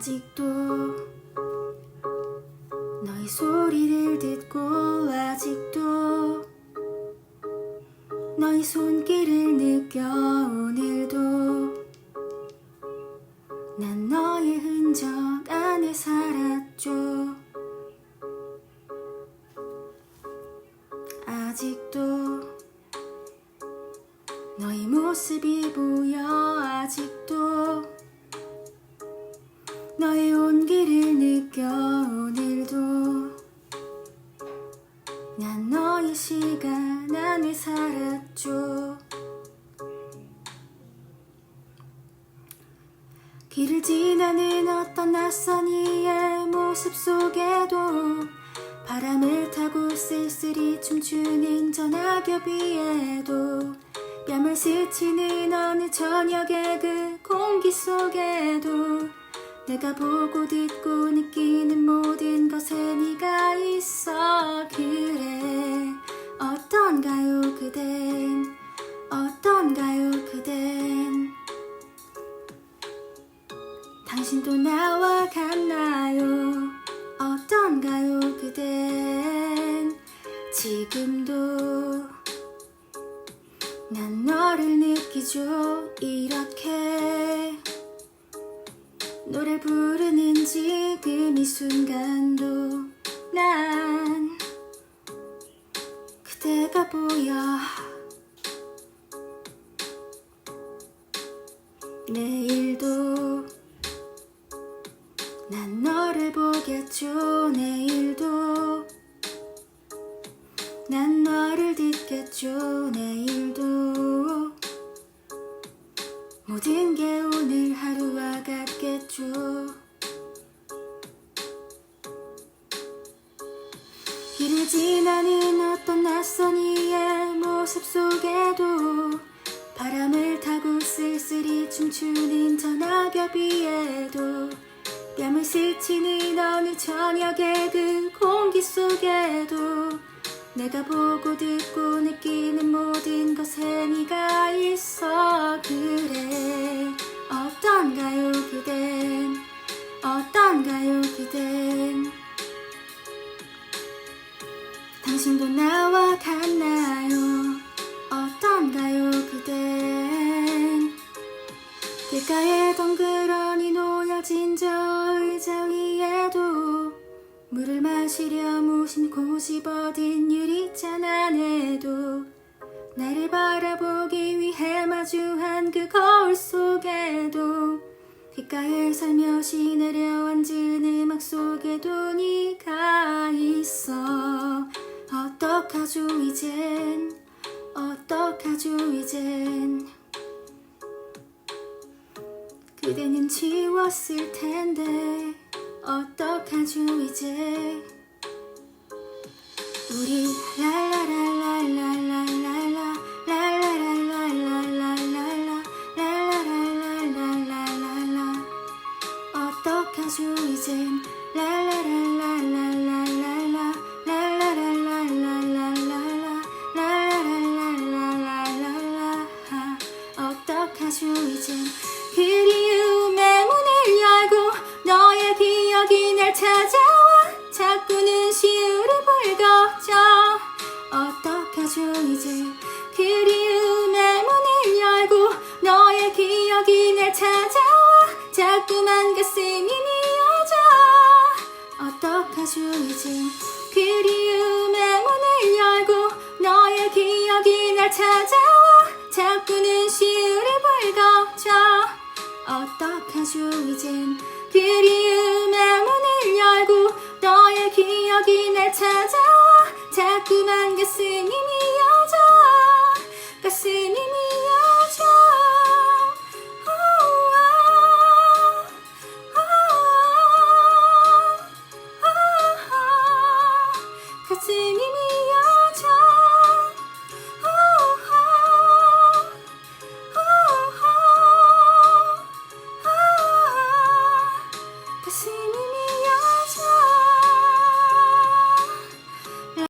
아직도 너의 소리를 듣고 아직도 너의 손길을 느껴 오늘도 난 너의 흔적 안에 살았죠. 아직도 너의 모습이 보여 아직도 너의 온기를 느껴 오늘도 난 너의 시간 안에 살았죠. 길을 지나는 어떤 낯선 이의 모습 속에도 바람을 타고 쓸쓸히 춤추는 저 낙엽 위에도 뺨을 스치는 어느 저녁의 그 공기 속에도 내가 보고 듣고 느끼는 모든 것에 네가 있어. 그래 어떤가요 그댄? 어떤가요 그댄? 당신도 나와 같나요? 어떤가요 그댄? 지금도 난 너를 느끼죠. 이렇게 노래 부르는 지금 이 순간도 난 그대가 보여. 내일도 난 너를 보겠죠. 내일도 난 너를 듣겠죠. 내일도 모든 게 오늘 하루와 같겠 죠 길을 지나는 어떤 낯선 이의 모습 속에도 바람을 타고 쓸쓸히 춤추는 저 낙엽 위에도 뺨을 스치는 어느 저녁의 그 공기 속에도 내가 보고 듣고 느끼는 모든 것에 네가 당신도 나와 같나요? 어떤가요 그댄? 길가에 덩그러니 놓여진 저 의자 위에도 물을 마시려 무심코 집어든 유리잔 안에도 나를 바라보기 위해 마주한 그 거울 속에도 귓가에 살며시 내려앉은 음악 속에도 네가 있어 어떡하죠 이젠? 어떡하죠 이젠? 그대는 지웠을 텐데 어떡하죠 이제? 우리 랄라랄랄랄랄랄라 랄라랄랄랄랄랄라 어떡하죠 이젠 랄라랄랄랄랄랄라 어떡하죠 이젠 그리움의 문을 열고 너의 기억이 날 찾아와 자꾸는 시울을 불거져. 어떡하죠 이제 그리움의 문을 열고 너의 기억이 날 찾아와 자꾸만 가슴이 미어져. 어떡하죠 이제 그리움의 문을 열고 너의 기억이 날 찾아와 자꾸는 시울을 불거져 어떡하죠 이젠 그리움의 문을 열고 너의 기억이 날 찾아와 자꾸만 가슴이 미어